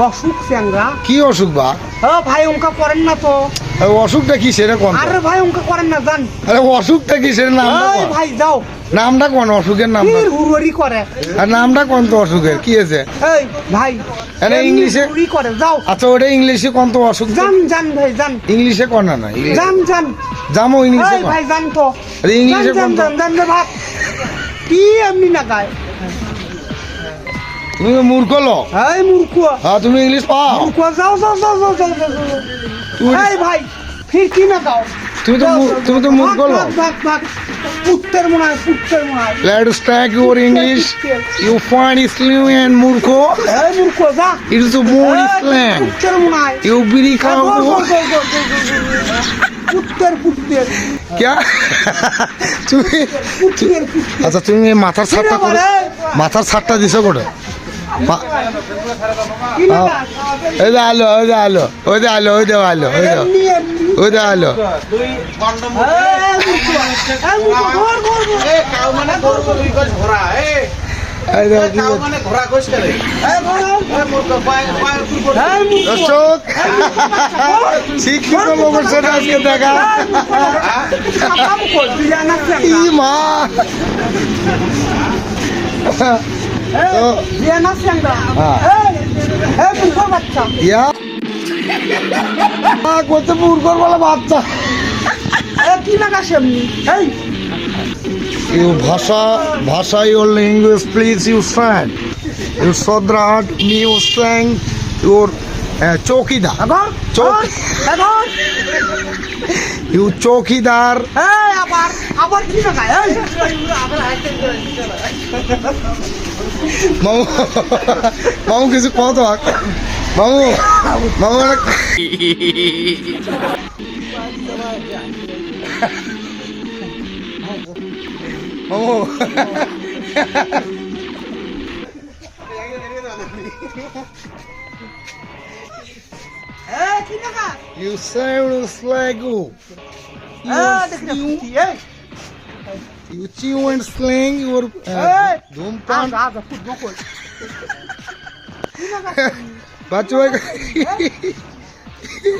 অসুখ চ্যাংরা। কি অসুখ বা? ও ভাই অঙ্কা করেন না তো। অসুখটা কি সেটা কোন? আরে ভাই অঙ্কা করেন না জান। আরে অসুখটা কি সেটা ওই ভাই যাও। নামটা কোন? অসুখের ফির হুড়ি করে? আর নামটা কোন তো অসুখের? কি আছে এই ভাই আরে ইংলিশে? হুড়ি করে যাও। আচ্ছা ওটা ইংলিশে কোন তো অসুখ? জান জান ভাই জান। ইংলিশে কোন না না জান জান। জামো ইংলিশে ভাই জান তো। আরে ইংলিশে কোন? জান জান ভাই কি এমনি না গায়? তুমি মূর্খ লোক এই মূর্খ হ্যাঁ তুমি ইংলিশ পাও মূর্খ যাও যাও যাও যাও যাও যাও, এই ভাই ফির কি না গাও তুমি তো তুমি তো মূর্খ লোক। পুত্তের মনে হয় মনে হয় track your English. You find Islam and Murko. এই মূর্খ যা মনে হয় খাও গো, গো, গো। পুত্তের পুত্তের क्या তুমি আচ্ছা তুমি মাথার ছাদটা মাথার ছাদটা দিছো কোটে? ওই যে আলো ওই যে আলো ওই যে আলো ওই আলো ওই ওই আলো। দর্শক শিক্ষিত আজকে দেখা। মা তো। হ্যাঁ। বাচ্চা। ইয়া করতে কি লাগাস এমনি? এই, ইউ ভাষা ভাষা your language please you stand you সদরাট you stand your চৌকিদার। ইউ চৌকিদার আবার আবার কি লাগায়? এই, মামু মামু কিছু কত মামু মামু একটা- মামু এই, কি লাগায়? ইউ সাউন্ড লাইক ইউ এই, দেখি না, পুঁতি, এই। ইউ চিউ